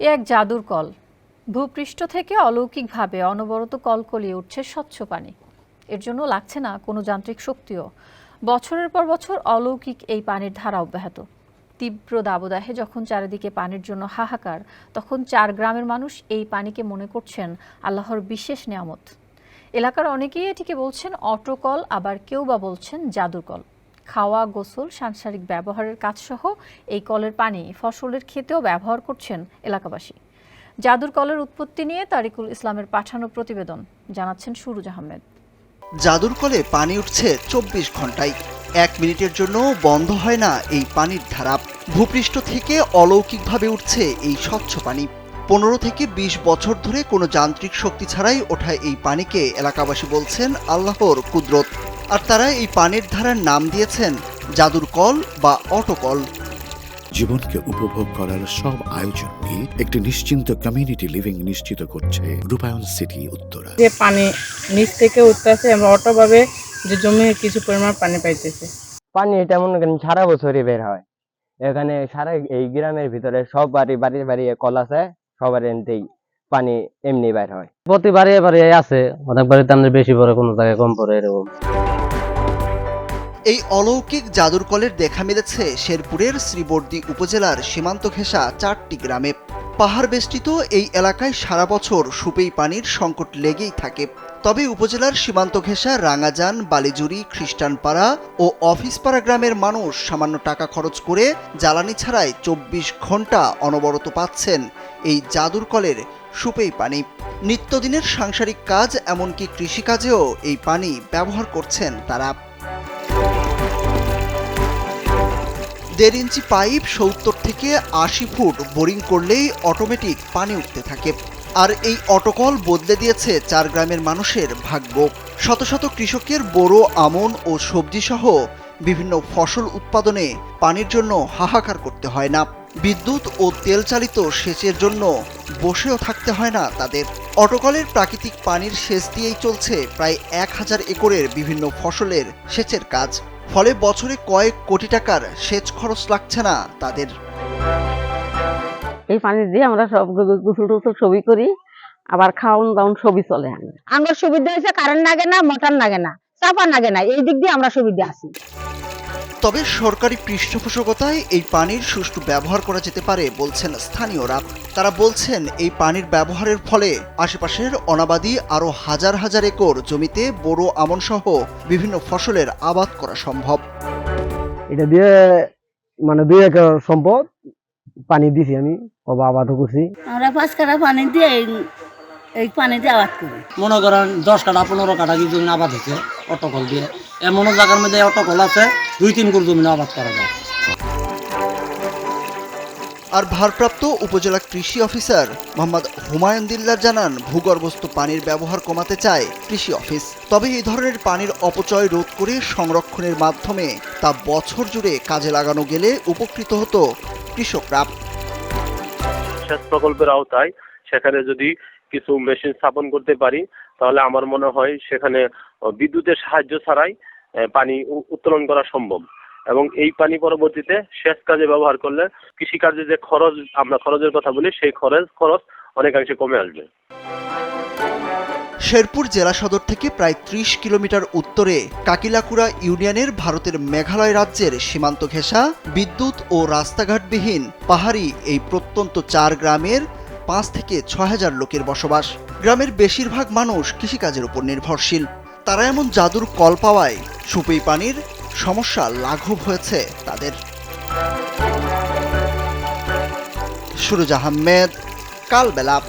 এ এক জাদুর কল। ভূপৃষ্ঠ থেকে অলৌকিকভাবে অনবরত কলকলিয়ে উঠছে স্বচ্ছ পানি। এর জন্য লাগছে না কোনো যান্ত্রিক শক্তিও। বছরের পর বছর অলৌকিক এই পানির ধারা অব্যাহত। তীব্র দাবদাহে যখন চারিদিকে পানির জন্য হাহাকার, তখন চার গ্রামের মানুষ এই পানিকে মনে করছেন আল্লাহর বিশেষ নিয়ামত। এলাকার অনেকেই এটিকে বলছেন অটোকল, আবার কেউ বা বলছেন জাদুর কল। খাওয়া, গোসল, সাংসারিক ব্যবহারের কাজসহ এই কলের পানি ফসলের ক্ষেতেও ব্যবহার করছেন এলাকাবাসী। জাদুর কলের উৎপত্তি নিয়ে তারিকুল ইসলামের পাঠানো প্রতিবেদন, জানাচ্ছেন সুরুজ আহমেদ। জাদুর কলে পানি উঠছে চব্বিশ ঘন্টায় এক মিনিটের জন্য বন্ধ হয় না এই পানির ধারা। ভূপৃষ্ঠ থেকে অলৌকিকভাবে উঠছে এই স্বচ্ছ পানি। পনেরো থেকে ২০ বছর ধরে কোনো যান্ত্রিক শক্তি ছাড়াই ওঠা এই পানিকে, এলাকাবাসী বলছেন, আল্লাহর কুদরত। আর তারা এই পানির ধারার নাম দিয়েছেন জাদুর কল বা অটোকল। জীবনকে উপভোগ করার সব আয়োজন নিয়ে একটি নিশ্চিন্ত কমিউনিটি লিভিং নিশ্চিত করছে রূপায়ণ সিটি উত্তরা। যে পানি নিচ থেকে উঠতেছে আমরা অটোভাবে যে জমি কিছু পরিমাণ পানি পাইতেছে। পানি এটা মনে করেন সারা বছরই বের হয়। এখানে সারা এই গ্রামের ভিতরে সব বাড়ি বাড়ি বাড়ি কল আছে সবার এনতেই। পানি এমনি বের হয়। প্রতিবারে এবারে আছে অনেক বাড়িতে আমাদের বেশি পড়ে কোনো জায়গায় কম পড়ে এরকম। এই অলৌকিক জাদুর কলের দেখা মিলেছে শেরপুরের শ্রীবর্দী উপজেলার সীমান্ত ঘেঁষা চারটি গ্রামে। পাহাড় বেষ্টিত এই এলাকায় সারা বছর সুপেই পানির সংকট লেগেই থাকে। তবে উপজেলার সীমান্ত ঘেঁষা রাঙাজান বালিজুরি খ্রিস্টানপাড়া ও অফিসপাড়া গ্রামের মানুষ সামান্য টাকা খরচ করে জ্বালানি ছাড়াই চব্বিশ ঘণ্টা অনবরত পাচ্ছেন এই জাদুর কলের সুপেই পানি। নিত্যদিনের সাংসারিক কাজ, এমনকি কৃষিকাজেও এই পানি ব্যবহার করছেন তারা। দেড় ইঞ্চি পাইপ সত্তর থেকে আশি ফুট বোরিং করলেই অটোমেটিক পানি উঠতে থাকে। আর এই অটোকল বদলে দিয়েছে চার গ্রামের মানুষের ভাগ্য। শত শত কৃষকের বোরো, আমন ও সবজি সহ বিভিন্ন ফসল উৎপাদনে পানির জন্য হাহাকার করতে হয় না। বিদ্যুৎ ও তেল চালিত সেচের জন্য বসেও থাকতে হয় না তাদের। অটোকলের প্রাকৃতিক পানির সেচ দিয়েই চলছে প্রায় এক হাজার একরের বিভিন্ন ফসলের সেচের কাজ। ফলে বছরে কয়েক কোটি টাকার সেচ খরচ লাগছে না তাদের। এই পানি দিয়ে আমরা সব গোসল টোসল সবই করি আবার খাওন দাওন সবই চলে আমরা সুবিধা হয়েছে কারেন্ট লাগে না মোটর লাগে না চাপা লাগে না এই দিক দিয়ে আমরা সুবিধা আছি। তবে সরকারি পৃষ্ঠপোষকতায় এই পানির সুষ্ঠু ব্যবহার করা যেতে পারে বলছেন স্থানীয়রা। তারা বলছেন এই পানির ব্যবহারের ফলে আশেপাশের অনাবাদি আরও হাজার হাজার একর জমিতে বোরো আমন সহ বিভিন্ন ফসলের আবাদ করা সম্ভব। এটা দিয়ে মানে দুই একর সম্পদ পানি দিছি আমি কবা আবাদও করছি। আমরা পাঁচ কাটা পানি দিয়ে এই- এই পানি দিয়ে আবাদ করি। মনে করেন দশ কাটা পনেরো কাটা জমি আবাদ হচ্ছে অটোকল দিয়ে। এমনও জায়গার মধ্যে অটোকল আছে দুই তিন করে জমি আবাদ করা যায়। আর ভারপ্রাপ্ত উপজেলা কৃষি অফিসার মোহাম্মদ হুমায়ুন দিল্লার জানান ভূগর্ভস্থ পানির ব্যবহার কমাতে চায় কৃষি অফিস। তবে এই ধরনের পানির অপচয় রোধ করে সংরক্ষণের মাধ্যমে তা বছর জুড়ে কাজে লাগানো গেলে উপকৃত হতো কৃষকরা। সেচ প্রকল্পের আওতায় সেখানে যদি কিছু মেশিন স্থাপন করতে পারি তাহলে আমার মনে হয় সেখানে বিদ্যুতের সাহায্য ছাড়াই পানি উত্তোলন করা সম্ভব। এবং এই পানি পরবর্তীতে সেচ কাজে ব্যবহার করলে কৃষিকাজে যে খরচ, আমরা খরচের কথা বলি, সেই খরচ খরচ অনেকাংশে কমে আসবে। শেরপুর জেলা সদর থেকে প্রায় ত্রিশ কিলোমিটার উত্তরে কাকিলাকুড়া ইউনিয়নের ভারতের মেঘালয় রাজ্যের সীমান্ত ঘেঁষা বিদ্যুৎ ও রাস্তাঘাটবিহীন পাহাড়ি এই প্রত্যন্ত চার গ্রামের পাঁচ থেকে ছয় হাজার লোকের বসবাস। গ্রামের বেশিরভাগ মানুষ কৃষিকাজের উপর নির্ভরশীল। তারা এমন জাদুর কল পাওয়ায় সুপেই পানির সমস্যা লাঘব হয়েছে তাদের। সুরজ আহমেদ কালবেলা।